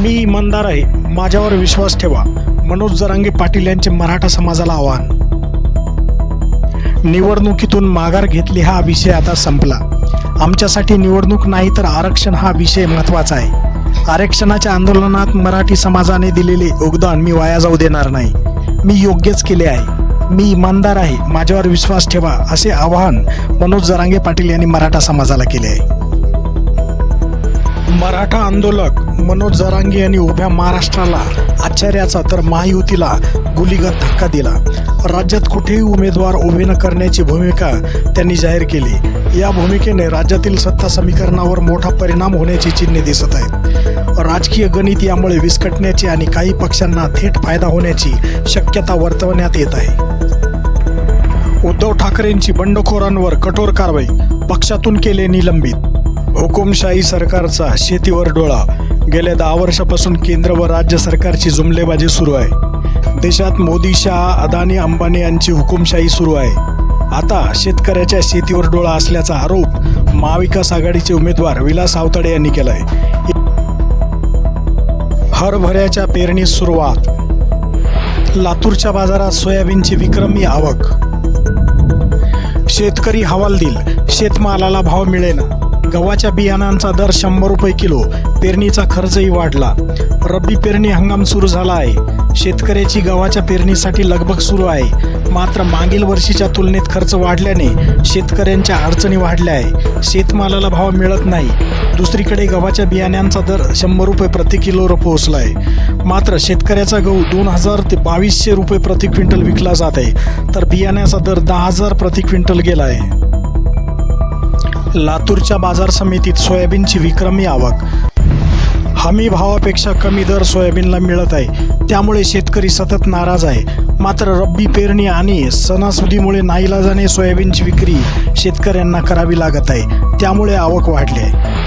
मी इमानदार आहे. माझ्यावर विश्वास ठेवा. मनोज जरांगे पाटील यांचे मराठा समाजाला आव्हान. निवडणुकीतून माघार घेतली हा विषय आता संपला. आमच्यासाठी निवडणूक नाही तर आरक्षण हा विषय महत्त्वाचा आहे. आरक्षणाच्या आंदोलनात मराठी समाजाने दिलेले योगदान मी वाया जाऊ देणार नाही. मी योग्यच केले आहे. मी इमानदार आहे. माझ्यावर विश्वास ठेवा असे आवाहन मनोज जरांगे पाटील यांनी मराठा समाजाला केले आहे. मराठा आंदोलक मनोज जरांगे यांनी उभ्या महाराष्ट्राला आश्चर्याचा तर महायुतीला गुलीगत धक्का दिला. राज्यात कुठेही उमेदवार उभे न करण्याची भूमिका त्यांनी जाहीर केली. या भूमिकेने राज्यातील सत्ता समीकरणावर मोठा परिणाम होण्याची चिन्हे दिसत आहेत. राजकीय गणित यामुळे विस्कटण्याची आणि काही पक्षांना थेट फायदा होण्याची शक्यता वर्तवण्यात येत आहे. उद्धव ठाकरेंची बंडखोरांवर कठोर कारवाई पक्षातून केले निलंबित हुकुमशाही सरकारचा शेतीवर डोळा. गेल्या दहा वर्षापासून केंद्र व राज्य सरकारची जुमलेबाजी सुरू आहे. देशात मोदी शहा अदानी अंबानी यांची हुकुमशाही सुरू आहे. आता शेतकऱ्याच्या शेतीवर डोळा असल्याचा आरोप महाविकास आघाडीचे उमेदवार विलास आवताडे यांनी केला आहे हरभऱ्याच्या पेरणीस सुरुवात. लातूरच्या बाजारात सोयाबीनची विक्रमी आवक शेतकरी हवालदिल. शेतमालाला भाव मिळेना. गव्हाच्या बियाणांचा दर शंभर रुपये किलो. पेरणीचा खर्चही वाढला. रब्बी पेरणी हंगाम सुरू झाला आहे शेतकऱ्याची गव्हाच्या पेरणीसाठी लगबग सुरू आहे. मात्र मागील वर्षीच्या तुलनेत खर्च वाढल्याने शेतकऱ्यांच्या अडचणी वाढल्या आहे शेतमालाला भाव मिळत नाही. दुसरीकडे गव्हाच्या बियाण्यांचा दर शंभर रुपये प्रति किलोवर पोहोचला आहे मात्र शेतकऱ्याचा गहू दोन हजार ते बावीसशे रुपये प्रति क्विंटल विकला जात आहे. तर बियाण्याचा दर दहा हजार प्रति क्विंटल गेला आहे लातूरच्या बाजार समितीत सोयाबीनची विक्रमी आवक हमी भावापेक्षा कमी दर सोयाबीनला मिळत आहे. त्यामुळे शेतकरी सतत नाराज आहे. मात्र रब्बी पेरणी आणि सणासुदीमुळे नाईलाजाने सोयाबीनची विक्री शेतकऱ्यांना करावी लागत आहे. त्यामुळे आवक वाढली आहे.